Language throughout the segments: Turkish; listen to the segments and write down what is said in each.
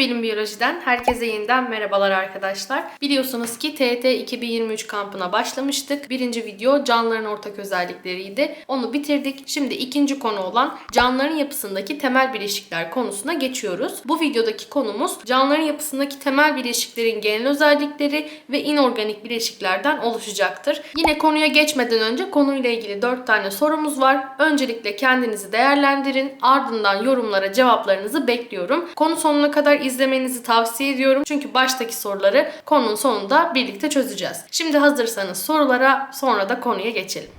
Bilim Biyoloji'den herkese yeniden merhabalar arkadaşlar. Biliyorsunuz ki TET 2023 kampına başlamıştık. Birinci video canlıların ortak özellikleriydi. Onu bitirdik. Şimdi ikinci konu olan canlıların yapısındaki temel bileşikler konusuna geçiyoruz. Bu videodaki konumuz canlıların yapısındaki temel bileşiklerin genel özellikleri ve inorganik bileşiklerden oluşacaktır. Yine konuya geçmeden önce konuyla ilgili 4 tane sorumuz var. Öncelikle kendinizi değerlendirin. Ardından yorumlara cevaplarınızı bekliyorum. Konu sonuna kadar izlemenizi tavsiye ediyorum. Çünkü baştaki soruları konunun sonunda birlikte çözeceğiz. Şimdi hazırsanız sorulara sonra da konuya geçelim.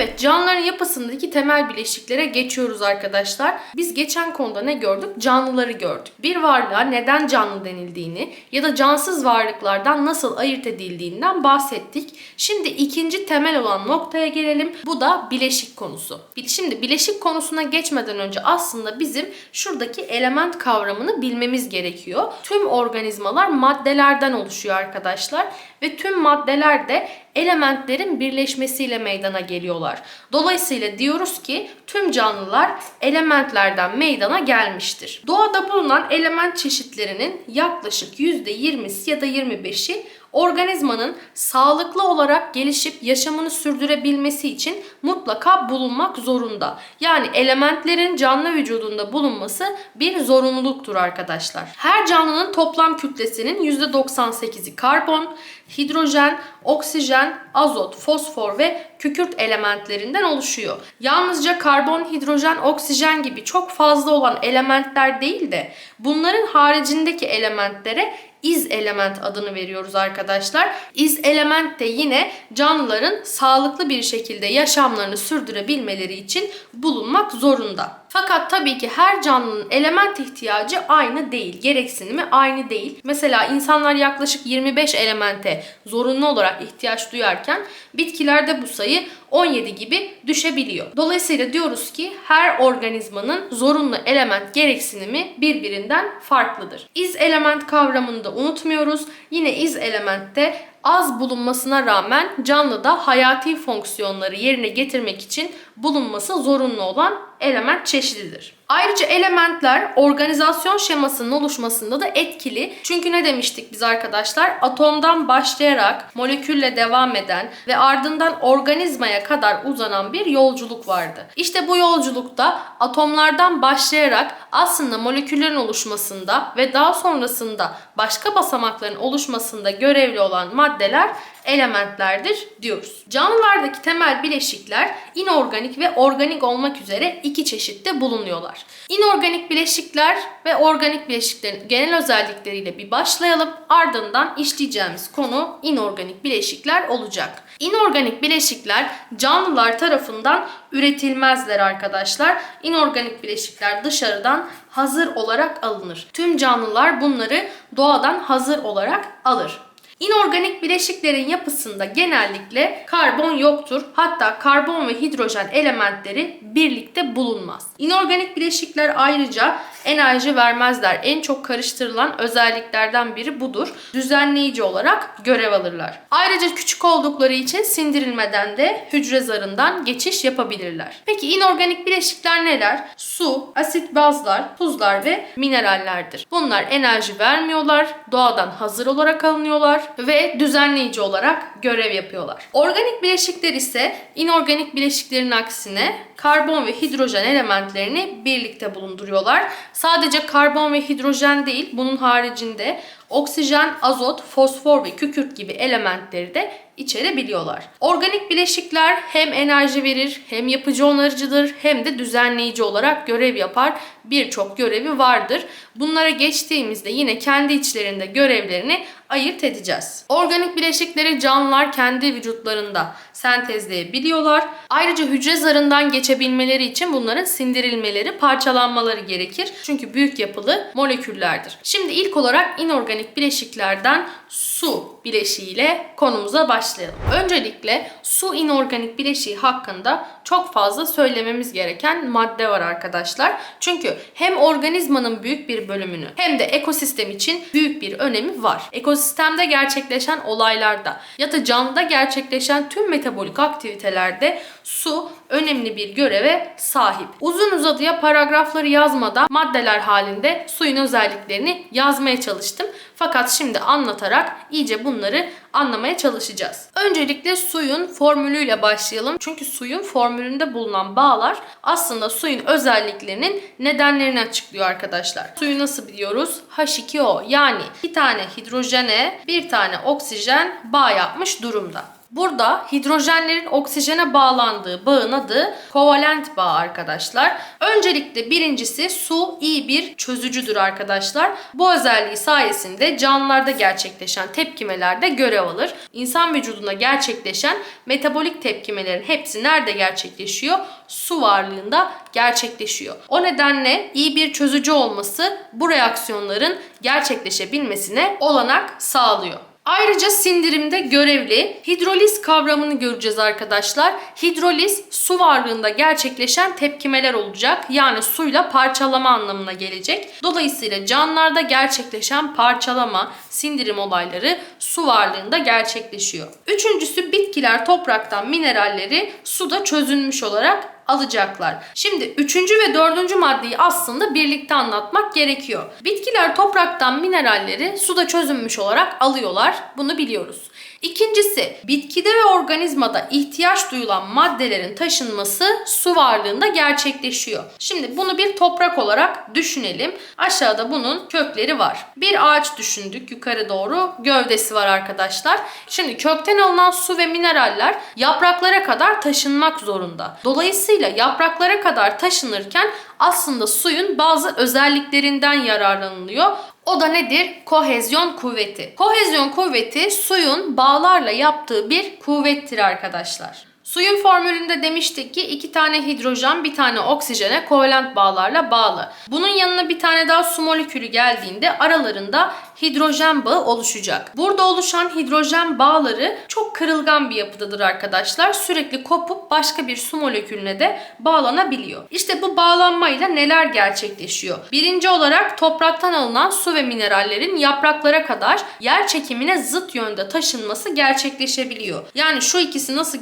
Evet, canlıların yapısındaki temel bileşiklere geçiyoruz arkadaşlar. Biz geçen konuda ne gördük? Canlıları gördük. Bir varlığa neden canlı denildiğini ya da cansız varlıklardan nasıl ayırt edildiğinden bahsettik. Şimdi ikinci temel olan noktaya gelelim. Bu da bileşik konusu. Şimdi bileşik konusuna geçmeden önce aslında bizim şuradaki element kavramını bilmemiz gerekiyor. Tüm organizmalar maddelerden oluşuyor arkadaşlar ve tüm maddeler de elementlerin birleşmesiyle meydana geliyorlar. Dolayısıyla diyoruz ki tüm canlılar elementlerden meydana gelmiştir. Doğada bulunan element çeşitlerinin yaklaşık %20'si ya da 25'i organizmanın sağlıklı olarak gelişip yaşamını sürdürebilmesi için mutlaka bulunmak zorunda. Yani elementlerin canlı vücudunda bulunması bir zorunluluktur arkadaşlar. Her canlının toplam kütlesinin %98'i karbon, hidrojen, oksijen, azot, fosfor ve kükürt elementlerinden oluşuyor. Yalnızca karbon, hidrojen, oksijen gibi çok fazla olan elementler değil de bunların haricindeki elementlere iz element adını veriyoruz arkadaşlar. İz element de yine canlıların sağlıklı bir şekilde yaşamlarını sürdürebilmeleri için bulunmak zorunda. Fakat tabii ki her canlının element ihtiyacı aynı değil. Gereksinimi aynı değil. Mesela insanlar yaklaşık 25 elemente zorunlu olarak ihtiyaç duyarken bitkilerde bu sayı 17 gibi düşebiliyor. Dolayısıyla diyoruz ki her organizmanın zorunlu element gereksinimi birbirinden farklıdır. İz element kavramını da unutmuyoruz. Yine iz elementte az bulunmasına rağmen canlıda hayati fonksiyonları yerine getirmek için bulunması zorunlu olan element çeşididir. Ayrıca elementler organizasyon şemasının oluşmasında da etkili. Çünkü ne demiştik biz arkadaşlar? Atomdan başlayarak molekülle devam eden ve ardından organizmaya kadar uzanan bir yolculuk vardı. İşte bu yolculukta atomlardan başlayarak aslında moleküllerin oluşmasında ve daha sonrasında başka basamakların oluşmasında görevli olan maddeler elementlerdir diyoruz. Canlılardaki temel bileşikler inorganik ve organik olmak üzere iki çeşitte bulunuyorlar. İnorganik bileşikler ve organik bileşiklerin genel özellikleriyle bir başlayalım. Ardından işleyeceğimiz konu inorganik bileşikler olacak. İnorganik bileşikler canlılar tarafından üretilmezler arkadaşlar. İnorganik bileşikler dışarıdan hazır olarak alınır. Tüm canlılar bunları doğadan hazır olarak alır. İnorganik bileşiklerin yapısında genellikle karbon yoktur. Hatta karbon ve hidrojen elementleri birlikte bulunmaz. İnorganik bileşikler ayrıca enerji vermezler. En çok karıştırılan özelliklerden biri budur. Düzenleyici olarak görev alırlar. Ayrıca küçük oldukları için sindirilmeden de hücre zarından geçiş yapabilirler. Peki inorganik bileşikler neler? Su, asit bazlar, tuzlar ve minerallerdir. Bunlar enerji vermiyorlar, doğadan hazır olarak alınıyorlar ve düzenleyici olarak görev yapıyorlar. Organik bileşikler ise inorganik bileşiklerin aksine karbon ve hidrojen elementlerini birlikte bulunduruyorlar. Sadece karbon ve hidrojen değil, bunun haricinde oksijen, azot, fosfor ve kükürt gibi elementleri de içerebiliyorlar. Organik bileşikler hem enerji verir, hem yapıcı onarıcıdır, hem de düzenleyici olarak görev yapar. Birçok görevi vardır. Bunlara geçtiğimizde yine kendi içlerinde görevlerini ayırt edeceğiz. Organik bileşikleri canlılar kendi vücutlarında sentezleyebiliyorlar. Ayrıca hücre zarından geçebilmeleri için bunların sindirilmeleri, parçalanmaları gerekir. Çünkü büyük yapılı moleküllerdir. Şimdi ilk olarak inorganik bileşiklerden su bileşiğiyle konumuza başlayalım. Öncelikle su inorganik bileşiği hakkında çok fazla söylememiz gereken madde var arkadaşlar. Çünkü hem organizmanın büyük bir bölümünü hem de ekosistem için büyük bir önemi var. Ekosistemde gerçekleşen olaylarda ya da canlıda gerçekleşen tüm metabolik aktivitelerde su önemli bir göreve sahip. Uzun uzadıya paragrafları yazmadan maddeler halinde suyun özelliklerini yazmaya çalıştım. Fakat şimdi anlatarak iyice bunları anlamaya çalışacağız. Öncelikle suyun formülüyle başlayalım. Çünkü suyun formülünde bulunan bağlar aslında suyun özelliklerinin nedenlerini açıklıyor arkadaşlar. Suyu nasıl biliyoruz? H2O yani bir tane hidrojene bir tane oksijen bağ yapmış durumda. Burada hidrojenlerin oksijene bağlandığı bağın adı kovalent bağ arkadaşlar. Öncelikle birincisi su iyi bir çözücüdür arkadaşlar. Bu özelliği sayesinde canlılarda gerçekleşen tepkimelerde görev alır. İnsan vücudunda gerçekleşen metabolik tepkimelerin hepsi nerede gerçekleşiyor? Su varlığında gerçekleşiyor. O nedenle iyi bir çözücü olması bu reaksiyonların gerçekleşebilmesine olanak sağlıyor. Ayrıca sindirimde görevli hidroliz kavramını göreceğiz arkadaşlar. Hidroliz su varlığında gerçekleşen tepkimeler olacak. Yani suyla parçalama anlamına gelecek. Dolayısıyla canlılarda gerçekleşen parçalama, sindirim olayları su varlığında gerçekleşiyor. Üçüncüsü bitkiler topraktan mineralleri suda çözülmüş olarak alacaklar. Şimdi üçüncü ve dördüncü maddeyi aslında birlikte anlatmak gerekiyor. Bitkiler topraktan mineralleri suda çözünmüş olarak alıyorlar. Bunu biliyoruz. İkincisi bitkide ve organizmada ihtiyaç duyulan maddelerin taşınması su varlığında gerçekleşiyor. Şimdi bunu bir toprak olarak düşünelim. Aşağıda bunun kökleri var. Bir ağaç düşündük yukarı doğru gövdesi var arkadaşlar. Şimdi kökten alınan su ve mineraller yapraklara kadar taşınmak zorunda. Dolayısıyla yapraklara kadar taşınırken aslında suyun bazı özelliklerinden yararlanılıyor. O da nedir? Kohezyon kuvveti. Kohezyon kuvveti suyun bağlarla yaptığı bir kuvvettir arkadaşlar. Suyun formülünde demiştik ki iki tane hidrojen bir tane oksijene kovalent bağlarla bağlı. Bunun yanına bir tane daha su molekülü geldiğinde aralarında hidrojen bağı oluşacak. Burada oluşan hidrojen bağları çok kırılgan bir yapıdadır arkadaşlar. Sürekli kopup başka bir su molekülüne de bağlanabiliyor. İşte bu bağlanmayla neler gerçekleşiyor? Birinci olarak topraktan alınan su ve minerallerin yapraklara kadar yer çekimine zıt yönde taşınması gerçekleşebiliyor. Yani şu ikisi nasıl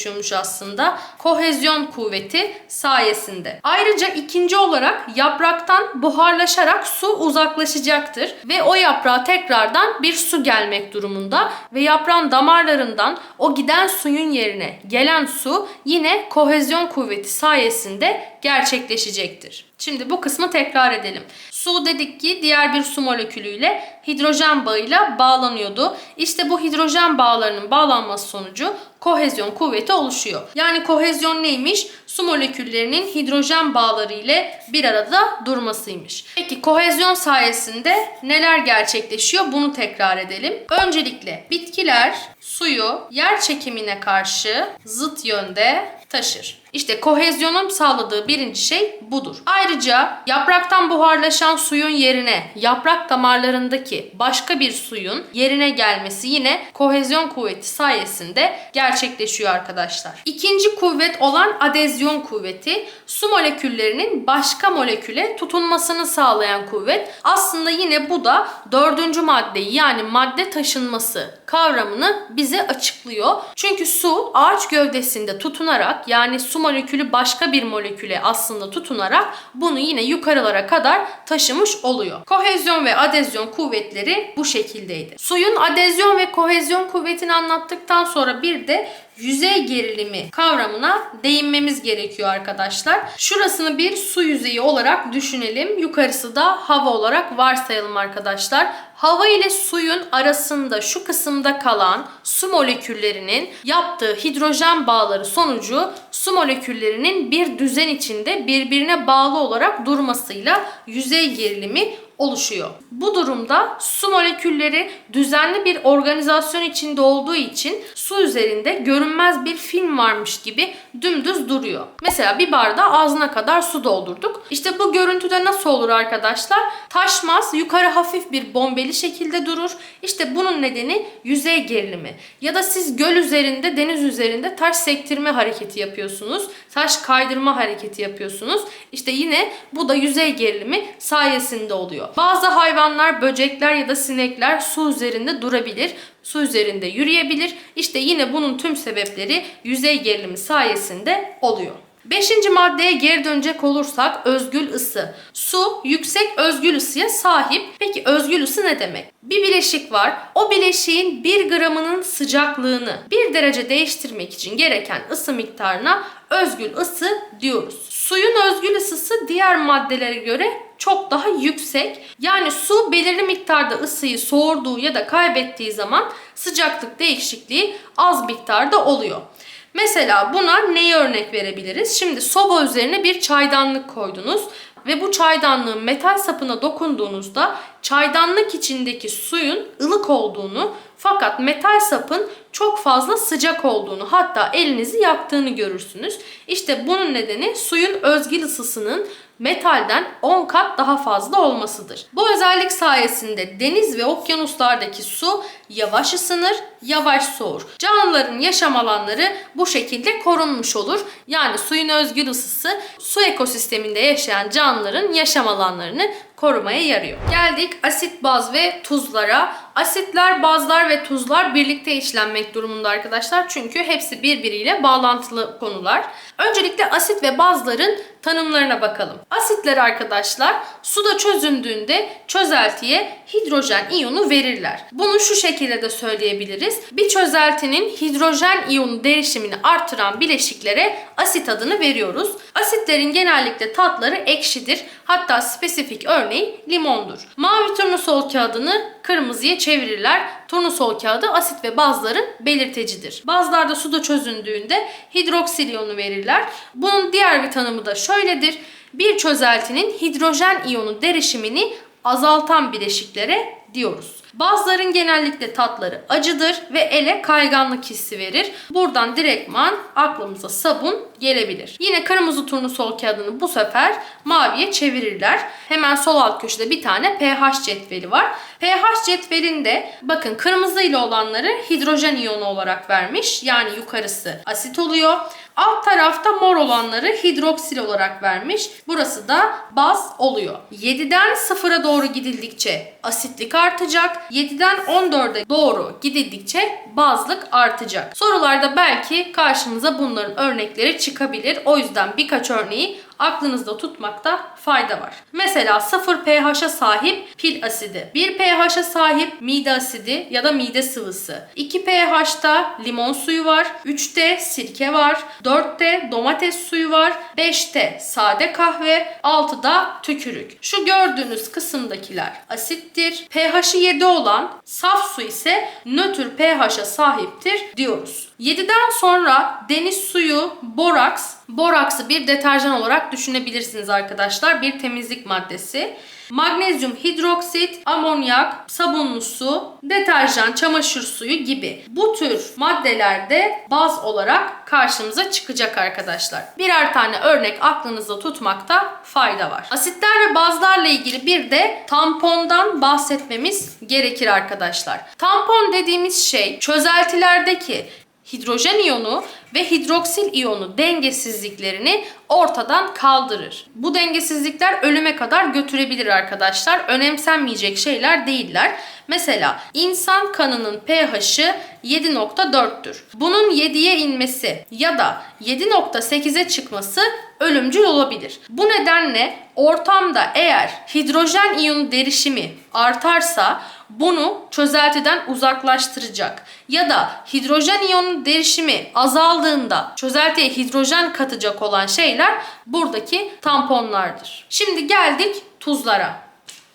gerçekleşiyormuş aslında? Kohezyon kuvveti sayesinde. Ayrıca ikinci olarak yapraktan buharlaşarak su uzaklaşacaktır ve o yaprağa tekrardan bir su gelmek durumunda ve yaprağın damarlarından o giden suyun yerine gelen su yine kohezyon kuvveti sayesinde gerçekleşecektir. Şimdi bu kısmı tekrar edelim. Su dedik ki diğer bir su molekülüyle hidrojen bağıyla bağlanıyordu. İşte bu hidrojen bağlarının bağlanması sonucu kohezyon kuvveti oluşuyor. Yani kohezyon neymiş? Su moleküllerinin hidrojen bağları ile bir arada durmasıymış. Peki kohezyon sayesinde neler gerçekleşiyor? Bunu tekrar edelim. Öncelikle bitkiler suyu yer çekimine karşı zıt yönde taşır. İşte kohezyonun sağladığı birinci şey budur. Ayrıca yapraktan buharlaşan suyun yerine yaprak damarlarındaki başka bir suyun yerine gelmesi yine kohezyon kuvveti sayesinde gerçekleşiyor arkadaşlar. İkinci kuvvet olan adezyon kuvveti su moleküllerinin başka moleküle tutunmasını sağlayan kuvvet. Aslında yine bu da dördüncü maddeyi yani madde taşınması kavramını bize açıklıyor. Çünkü su ağaç gövdesinde tutunarak yani su molekülü başka bir moleküle aslında tutunarak bunu yine yukarılara kadar taşımış oluyor. Kohezyon ve adezyon kuvvetleri bu şekildeydi. Suyun adezyon ve kohezyon kuvvetini anlattıktan sonra bir de yüzey gerilimi kavramına değinmemiz gerekiyor arkadaşlar. Şurasını bir su yüzeyi olarak düşünelim. Yukarısı da hava olarak varsayalım arkadaşlar. Hava ile suyun arasında şu kısımda kalan su moleküllerinin yaptığı hidrojen bağları sonucu su moleküllerinin bir düzen içinde birbirine bağlı olarak durmasıyla yüzey gerilimi oluşuyor. Bu durumda su molekülleri düzenli bir organizasyon içinde olduğu için su üzerinde görünmez bir film varmış gibi dümdüz duruyor. Mesela bir bardağa ağzına kadar su doldurduk. İşte bu görüntüde nasıl olur arkadaşlar? Taşmaz, yukarı hafif bir bombeli şekilde durur. İşte bunun nedeni yüzey gerilimi. Ya da siz göl üzerinde, deniz üzerinde taş sektirme hareketi yapıyorsunuz. Taş kaydırma hareketi yapıyorsunuz. İşte yine bu da yüzey gerilimi sayesinde oluyor. Bazı hayvanlar, böcekler ya da sinekler su üzerinde durabilir. Su üzerinde yürüyebilir. İşte yine bunun tüm sebepleri yüzey gerilimi sayesinde oluyor. Beşinci maddeye geri dönecek olursak özgül ısı. Su yüksek özgül ısıya sahip. Peki özgül ısı ne demek? Bir bileşik var. O bileşiğin 1 gramının sıcaklığını 1 derece değiştirmek için gereken ısı miktarına özgül ısı diyoruz. Suyun özgül ısısı diğer maddelere göre çok daha yüksek. Yani su belirli miktarda ısıyı soğurduğu ya da kaybettiği zaman sıcaklık değişikliği az miktarda oluyor. Mesela buna neyi örnek verebiliriz? Şimdi soba üzerine bir çaydanlık koydunuz ve bu çaydanlığın metal sapına dokunduğunuzda çaydanlık içindeki suyun ılık olduğunu fakat metal sapın çok fazla sıcak olduğunu hatta elinizi yaktığını görürsünüz. İşte bunun nedeni suyun özgül ısısının metalden 10 kat daha fazla olmasıdır. Bu özellik sayesinde deniz ve okyanuslardaki su yavaş ısınır, yavaş soğur. Canlıların yaşam alanları bu şekilde korunmuş olur. Yani suyun özgül ısısı su ekosisteminde yaşayan canlıların yaşam alanlarını korumaya yarıyor. Geldik asit, baz ve tuzlara. Asitler, bazlar ve tuzlar birlikte işlenmek durumunda arkadaşlar. Çünkü hepsi birbiriyle bağlantılı konular. Öncelikle asit ve bazların tanımlarına bakalım. Asitler arkadaşlar suda çözündüğünde çözeltiye hidrojen iyonu verirler. Bunu şu şekilde de söyleyebiliriz. Bir çözeltinin hidrojen iyonu derişimini artıran bileşiklere asit adını veriyoruz. Asitlerin genellikle tatları ekşidir. Hatta spesifik örneği limondur. Mavi turnusol kağıdını kırmızıya çevirirler. Turnusol kağıdı asit ve bazların belirtecidir. Bazlarda suda çözündüğünde hidroksil iyonu verirler. Bunun diğer bir tanımı da şöyledir. Bir çözeltinin hidrojen iyonu derişimini azaltan bileşiklere diyoruz. Bazıların genellikle tatları acıdır ve ele kayganlık hissi verir. Buradan direktman aklımıza sabun gelebilir. Yine kırmızı turnusol kağıdını bu sefer maviye çevirirler. Hemen sol alt köşede bir tane pH cetveli var. pH cetvelinde bakın kırmızı ile olanları hidrojen iyonu olarak vermiş. Yani yukarısı asit oluyor. Alt tarafta mor olanları hidroksil olarak vermiş. Burası da baz oluyor. 7'den 0'a doğru gidildikçe asitlik artacak. 7'den 14'e doğru gidildikçe bazlık artacak. Sorularda belki karşımıza bunların örnekleri çıkabilir. O yüzden birkaç örneği aklınızda tutmakta fayda var. Mesela 0 pH'a sahip pil asidi, 1 pH'a sahip mide asidi ya da mide sıvısı, 2 pH'ta limon suyu var, 3'te sirke var, 4'te domates suyu var, 5'te sade kahve, 6'da tükürük. Şu gördüğünüz kısımdakiler asittir. pH'i 7 olan saf su ise nötr pH'a sahiptir diyoruz. 7'den sonra deniz suyu, boraks, boraksı bir deterjan olarak düşünebilirsiniz arkadaşlar. Bir temizlik maddesi. Magnezyum hidroksit, amonyak, sabunlu su, deterjan, çamaşır suyu gibi bu tür maddelerde baz olarak karşımıza çıkacak arkadaşlar. Birer tane örnek aklınızda tutmakta fayda var. Asitler ve bazlarla ilgili bir de tampondan bahsetmemiz gerekir arkadaşlar. Tampon dediğimiz şey çözeltilerdeki hidrojen iyonu ve hidroksil iyonu dengesizliklerini ortadan kaldırır. Bu dengesizlikler ölüme kadar götürebilir arkadaşlar. Önemsenmeyecek şeyler değiller. Mesela insan kanının pH'i 7.4'tür. Bunun 7'ye inmesi ya da 7.8'e çıkması ölümcül olabilir. Bu nedenle ortamda eğer hidrojen iyonu derişimi artarsa bunu çözeltiden uzaklaştıracak. Ya da hidrojen iyonu derişimi azaldığında çözeltiye hidrojen katacak olan şeyler buradaki tamponlardır. Şimdi geldik tuzlara.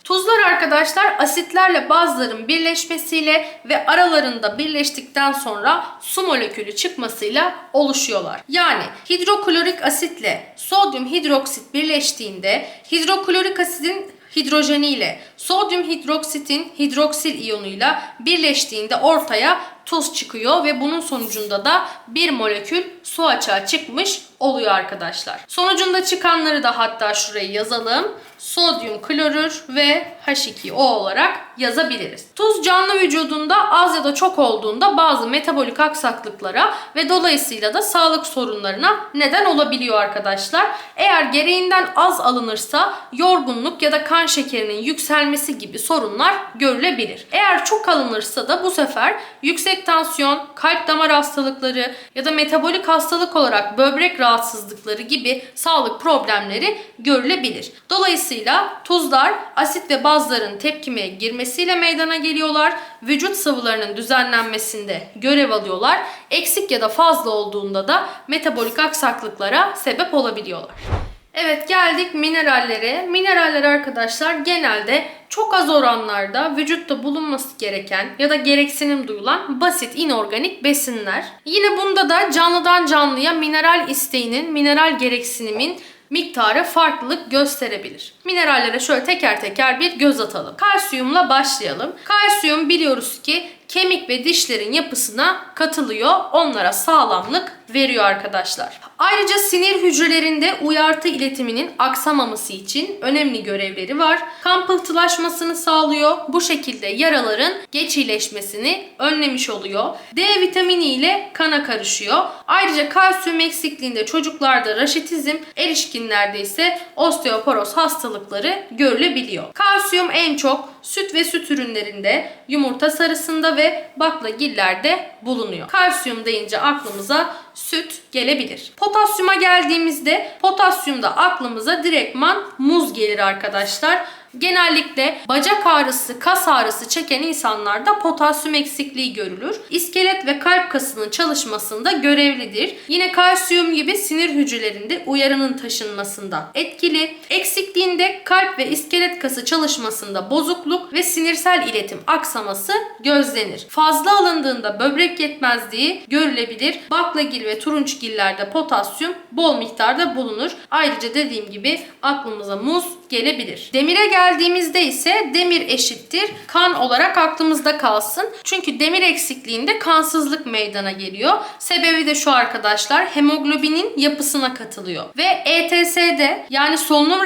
Tuzlar arkadaşlar asitlerle bazıların birleşmesiyle ve aralarında birleştikten sonra su molekülü çıkmasıyla oluşuyorlar. Yani hidroklorik asitle sodyum hidroksit birleştiğinde hidroklorik asidin hidrojeniyle sodyum hidroksitin hidroksil iyonuyla birleştiğinde ortaya tuz çıkıyor ve bunun sonucunda da bir molekül su açığa çıkmış oluyor arkadaşlar. Sonucunda çıkanları da hatta şuraya yazalım. Sodyum klorür ve H2O olarak yazabiliriz. Tuz canlı vücudunda az ya da çok olduğunda bazı metabolik aksaklıklara ve dolayısıyla da sağlık sorunlarına neden olabiliyor arkadaşlar. Eğer gereğinden az alınırsa yorgunluk ya da kan şekerinin yükselmesi gibi sorunlar görülebilir. Eğer çok alınırsa da bu sefer yüksek tansiyon, kalp damar hastalıkları ya da metabolik hastalık olarak böbrek rahatsızlıkları gibi sağlık problemleri görülebilir. Dolayısıyla tuzlar asit ve bazların tepkimeye girmesiyle meydana geliyorlar. Vücut sıvılarının düzenlenmesinde görev alıyorlar. Eksik ya da fazla olduğunda da metabolik aksaklıklara sebep olabiliyorlar. Evet geldik minerallere. Mineraller arkadaşlar genelde çok az oranlarda vücutta bulunması gereken ya da gereksinim duyulan basit inorganik besinler. Yine bunda da canlıdan canlıya mineral isteğinin, mineral gereksinimin miktarı farklılık gösterebilir. Minerallere şöyle teker teker bir göz atalım. Kalsiyumla başlayalım. Kalsiyum biliyoruz ki kemik ve dişlerin yapısına katılıyor. Onlara sağlamlık veriyor arkadaşlar. Ayrıca sinir hücrelerinde uyartı iletiminin aksamaması için önemli görevleri var. Kan pıhtılaşmasını sağlıyor. Bu şekilde yaraların geç iyileşmesini önlemiş oluyor. D vitamini ile kana karışıyor. Ayrıca kalsiyum eksikliğinde çocuklarda raşitizm, erişkinlerde ise osteoporoz hastalıkları görülebiliyor. Kalsiyum en çok süt ve süt ürünlerinde, yumurta sarısında ve baklagillerde bulunuyor. Kalsiyum deyince aklımıza süt gelebilir. Potasyuma geldiğimizde potasyumda aklımıza direktman muz gelir arkadaşlar. Genellikle bacak ağrısı, kas ağrısı çeken insanlarda potasyum eksikliği görülür. İskelet ve kalp kasının çalışmasında görevlidir. Yine kalsiyum gibi sinir hücrelerinde uyarının taşınmasında etkili. Eksikliğinde kalp ve iskelet kası çalışmasında bozukluk ve sinirsel iletim aksaması gözlenir. Fazla alındığında böbrek yetmezliği görülebilir. Baklagil ve turunçgillerde potasyum bol miktarda bulunur. Ayrıca dediğim gibi aklımıza muz gelebilir. Demire geldiğimizde ise demir eşittir kan olarak aklımızda kalsın. Çünkü demir eksikliğinde kansızlık meydana geliyor. Sebebi de şu arkadaşlar hemoglobinin yapısına katılıyor. Ve ETS'de yani solunum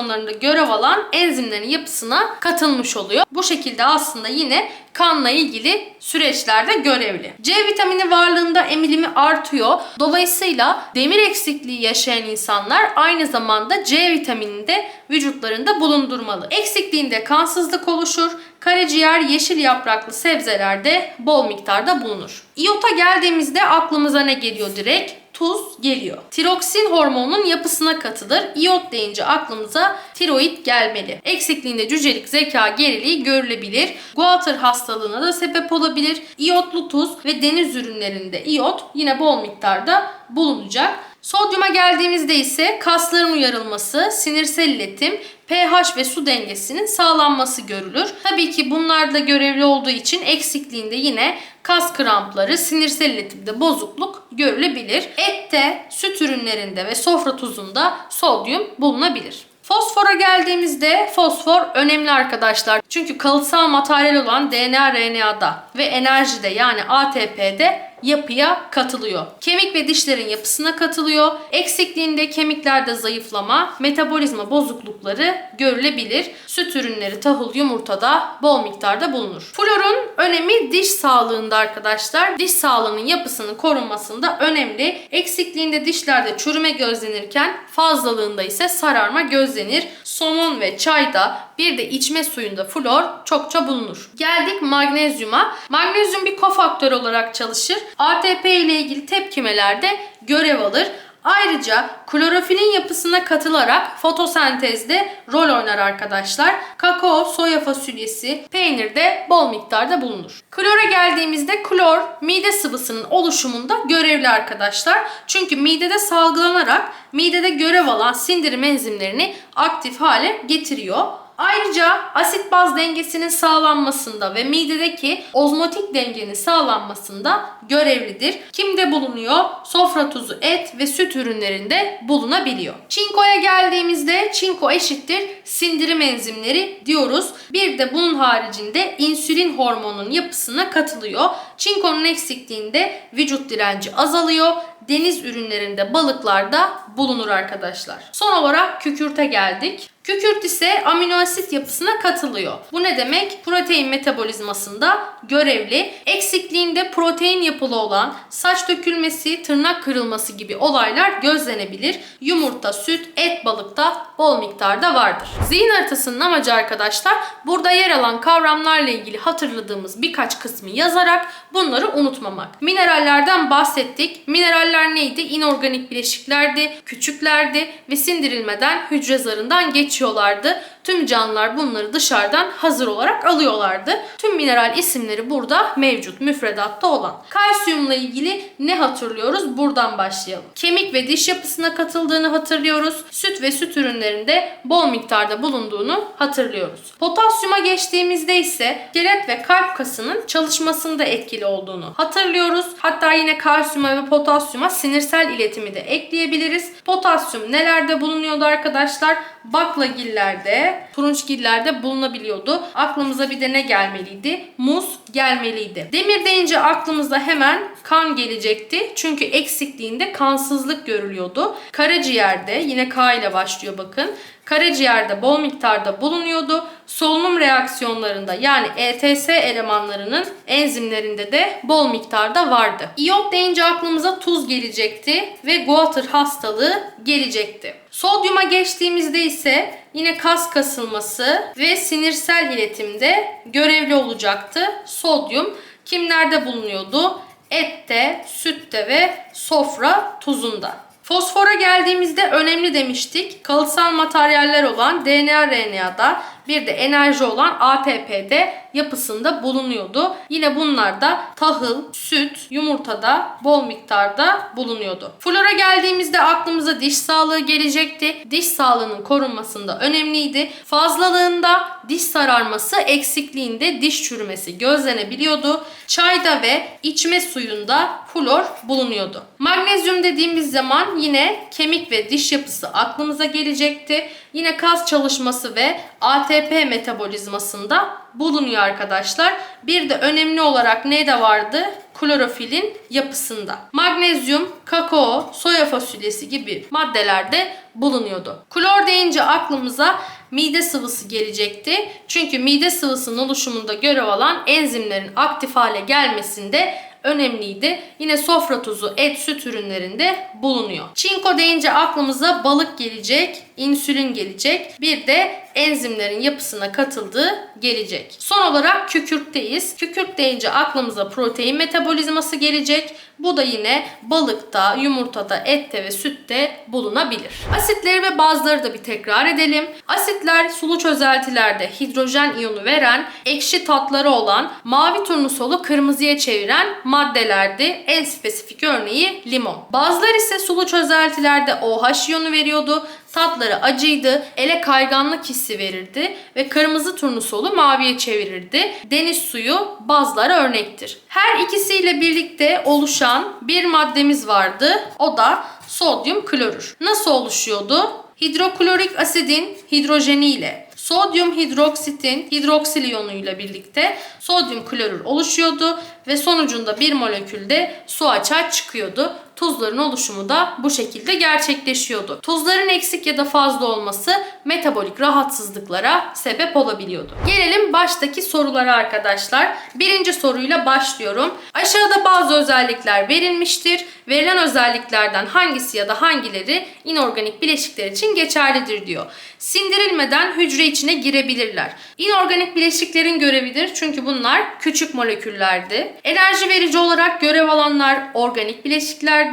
reaksiyonlarında görev alan enzimlerin yapısına katılmış oluyor. Bu şekilde aslında yine kanla ilgili süreçlerde görevli. C vitamini varlığında emilimi artıyor. Dolayısıyla demir eksikliği yaşayan insanlar aynı zamanda C vitaminini de vücutlarında bulundurmalı. Eksikliğinde kansızlık oluşur. Karaciğer yeşil yapraklı sebzelerde bol miktarda bulunur. İyota geldiğimizde aklımıza ne geliyor direkt? Tuz geliyor. Tiroksin hormonunun yapısına katılır. İyot deyince aklımıza tiroid gelmeli. Eksikliğinde cücelik, zeka, geriliği görülebilir. Guatr hastalığına da sebep olabilir. İyotlu tuz ve deniz ürünlerinde iyot yine bol miktarda bulunacak. Sodyuma geldiğimizde ise kasların uyarılması, sinirsel iletim, pH ve su dengesinin sağlanması görülür. Tabii ki bunlar da görevli olduğu için eksikliğinde yine kas krampları, sinirsel iletimde bozukluk görülebilir. Ette, süt ürünlerinde ve sofra tuzunda sodyum bulunabilir. Fosfora geldiğimizde fosfor önemli arkadaşlar. Çünkü kalıtsal materyal olan DNA, RNA'da ve enerjide yani ATP'de yapıya katılıyor. Kemik ve dişlerin yapısına katılıyor. Eksikliğinde kemiklerde zayıflama, metabolizma bozuklukları görülebilir. Süt ürünleri, tahıl, yumurtada bol miktarda bulunur. Florun önemi diş sağlığında arkadaşlar. Diş sağlığının yapısının korunmasında önemli. Eksikliğinde dişlerde çürüme gözlenirken fazlalığında ise sararma gözlenir. Somon ve çayda bir de içme suyunda flor çokça bulunur. Geldik magnezyuma. Magnezyum bir kofaktör olarak çalışır. ATP ile ilgili tepkimelerde görev alır. Ayrıca klorofilin yapısına katılarak fotosentezde rol oynar arkadaşlar. Kakao, soya fasulyesi, peynirde bol miktarda bulunur. Klora geldiğimizde klor mide sıvısının oluşumunda görevli arkadaşlar. Çünkü midede salgılanarak midede görev alan sindirim enzimlerini aktif hale getiriyor. Ayrıca asit baz dengesinin sağlanmasında ve midedeki ozmotik dengenin sağlanmasında görevlidir. Kimde bulunuyor? Sofra tuzu, et ve süt ürünlerinde bulunabiliyor. Çinkoya geldiğimizde çinko eşittir sindirim enzimleri diyoruz. Bir de bunun haricinde insülin hormonunun yapısına katılıyor. Çinkonun eksikliğinde vücut direnci azalıyor. Deniz ürünlerinde, balıklarda bulunur arkadaşlar. Son olarak kükürte geldik. Kükürt ise amino asit yapısına katılıyor. Bu ne demek? Protein metabolizmasında görevli. Eksikliğinde protein yapılı olan saç dökülmesi, tırnak kırılması gibi olaylar gözlenebilir. Yumurta, süt, et, balıkta bol miktarda vardır. Zihin haritasının amacı arkadaşlar burada yer alan kavramlarla ilgili hatırladığımız birkaç kısmı yazarak bunları unutmamak. Minerallerden bahsettik. Mineraller neydi? İnorganik bileşiklerdi, küçüklerdi ve sindirilmeden hücre zarından geçiyorlardı. Tüm canlılar bunları dışarıdan hazır olarak alıyorlardı. Tüm mineral isimleri burada mevcut müfredatta olan. Kalsiyumla ilgili ne hatırlıyoruz? Buradan başlayalım. Kemik ve diş yapısına katıldığını hatırlıyoruz. Süt ve süt ürünlerinde bol miktarda bulunduğunu hatırlıyoruz. Potasyuma geçtiğimizde ise skelet ve kalp kasının çalışmasında etkili olduğunu hatırlıyoruz. Hatta yine kalsiyuma ve potasyuma sinirsel iletimi de ekleyebiliriz. Potasyum nelerde bulunuyordu arkadaşlar? Baklagillerde, turunçgillerde bulunabiliyordu. Aklımıza bir de ne gelmeliydi? Muz gelmeliydi. Demir deyince aklımıza hemen kan gelecekti. Çünkü eksikliğinde kansızlık görülüyordu. Karaciğerde yine K ile başlıyor bakın. Karaciğerde bol miktarda bulunuyordu. Solunum reaksiyonlarında yani ETS elemanlarının enzimlerinde de bol miktarda vardı. İyot deyince aklımıza tuz gelecekti ve Goiter hastalığı gelecekti. Sodyuma geçtiğimizde ise yine kas kasılması ve sinirsel iletimde görevli olacaktı. Sodyum kimlerde bulunuyordu? Ette, sütte ve sofra tuzunda. Fosfora geldiğimizde önemli demiştik. Kalıtsal materyaller olan DNA, RNA'da bir de enerji olan ATP'de yapısında bulunuyordu. Yine bunlar da tahıl, süt, yumurtada bol miktarda bulunuyordu. Flora geldiğimizde aklımıza diş sağlığı gelecekti. Diş sağlığının korunmasında önemliydi. Fazlalığında diş sararması, eksikliğinde diş çürümesi gözlenebiliyordu. Çayda ve içme suyunda flor bulunuyordu. Magnezyum dediğimiz zaman yine kemik ve diş yapısı aklımıza gelecekti. Yine kas çalışması ve ATP metabolizmasında bulunuyor arkadaşlar. Bir de önemli olarak ne de vardı? Klorofilin yapısında. Magnezyum, kakao, soya fasulyesi gibi maddelerde bulunuyordu. Klor deyince aklımıza mide sıvısı gelecekti. Çünkü mide sıvısının oluşumunda görev alan enzimlerin aktif hale gelmesinde önemliydi. Yine sofra tuzu, et, süt ürünlerinde bulunuyor. Çinko deyince aklımıza balık gelecek, insülin gelecek. Bir de enzimlerin yapısına katıldığı gelecek. Son olarak kükürtteyiz. Kükürt deyince aklımıza protein metabolizması gelecek. Bu da yine balıkta, yumurtada, ette ve sütte bulunabilir. Asitleri ve bazları da bir tekrar edelim. Asitler sulu çözeltilerde hidrojen iyonu veren, ekşi tatları olan, mavi turnusolu kırmızıya çeviren maddelerdi. En spesifik örneği limon. Bazılar ise sulu çözeltilerde OH iyonu veriyordu. Tatları acıydı, ele kayganlık hissi verirdi ve kırmızı turnusolu maviye çevirirdi. Deniz suyu bazılara örnektir. Her ikisiyle birlikte oluşan bir maddemiz vardı. O da sodyum klorür. Nasıl oluşuyordu? Hidroklorik asidin hidrojeniyle sodyum hidroksitin hidroksil iyonuyla birlikte sodyum klorür oluşuyordu ve sonucunda bir molekülde su açığa çıkıyordu. Tuzların oluşumu da bu şekilde gerçekleşiyordu. Tuzların eksik ya da fazla olması metabolik rahatsızlıklara sebep olabiliyordu. Gelelim baştaki sorulara arkadaşlar. Birinci soruyla başlıyorum. Aşağıda bazı özellikler verilmiştir. Verilen özelliklerden hangisi ya da hangileri inorganik bileşikler için geçerlidir diyor. Sindirilmeden hücre içine girebilirler. İnorganik bileşiklerin görevidir çünkü bunlar küçük moleküllerdi. Enerji verici olarak görev alanlar organik bileşiklerdi.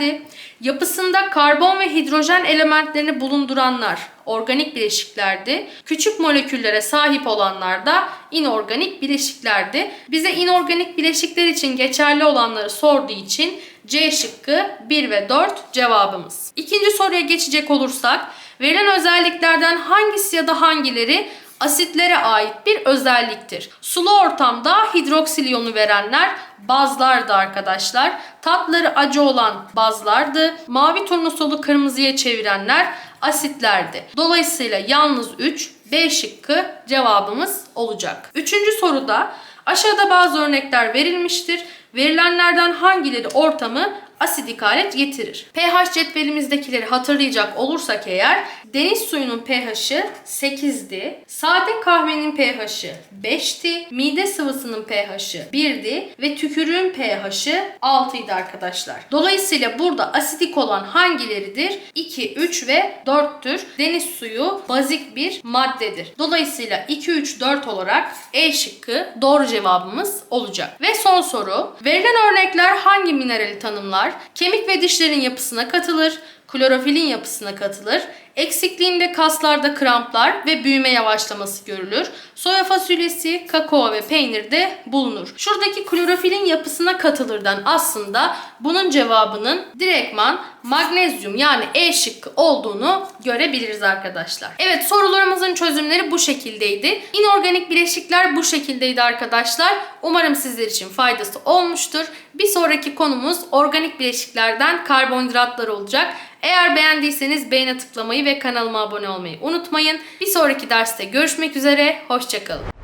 Yapısında karbon ve hidrojen elementlerini bulunduranlar organik bileşiklerdi. Küçük moleküllere sahip olanlar da inorganik bileşiklerdi. Bize inorganik bileşikler için geçerli olanları sorduğu için C şıkkı 1 ve 4 cevabımız. İkinci soruya geçecek olursak verilen özelliklerden hangisi ya da hangileri asitlere ait bir özelliktir. Sulu ortamda hidroksil iyonu verenler bazlardı arkadaşlar. Tatları acı olan bazlardı. Mavi turnusolu kırmızıya çevirenler asitlerdi. Dolayısıyla yalnız 3 B şıkkı cevabımız olacak. Üçüncü soruda aşağıda bazı örnekler verilmiştir. Verilenlerden hangileri ortamı asidik hale getirir? pH cetvelimizdekileri hatırlayacak olursak eğer deniz suyunun pH'i 8'di. Sade kahvenin pH'i 5'ti. Mide sıvısının pH'i 1'di ve tükürüğün pH'i 6'ydı arkadaşlar. Dolayısıyla burada asidik olan hangileridir? 2, 3 ve 4'tür. Deniz suyu bazik bir maddedir. Dolayısıyla 2, 3, 4 olarak E şıkkı doğru cevabımız olacak. Ve son soru. Verilen örnekler hangi minerali tanımlar? Kemik ve dişlerin yapısına katılır. Klorofilin yapısına katılır. Eksikliğinde kaslarda kramplar ve büyüme yavaşlaması görülür. Soya fasulyesi, kakao ve peynirde bulunur. Şuradaki klorofilin yapısına katılırdan aslında bunun cevabının direktman magnezyum yani E şıkkı olduğunu görebiliriz arkadaşlar. Evet sorularımızın çözümleri bu şekildeydi. İnorganik bileşikler bu şekildeydi arkadaşlar. Umarım sizler için faydası olmuştur. Bir sonraki konumuz organik bileşiklerden karbonhidratlar olacak. Eğer beğendiyseniz beğene tıklamayı ve kanalıma abone olmayı unutmayın. Bir sonraki derste görüşmek üzere, hoşçakalın.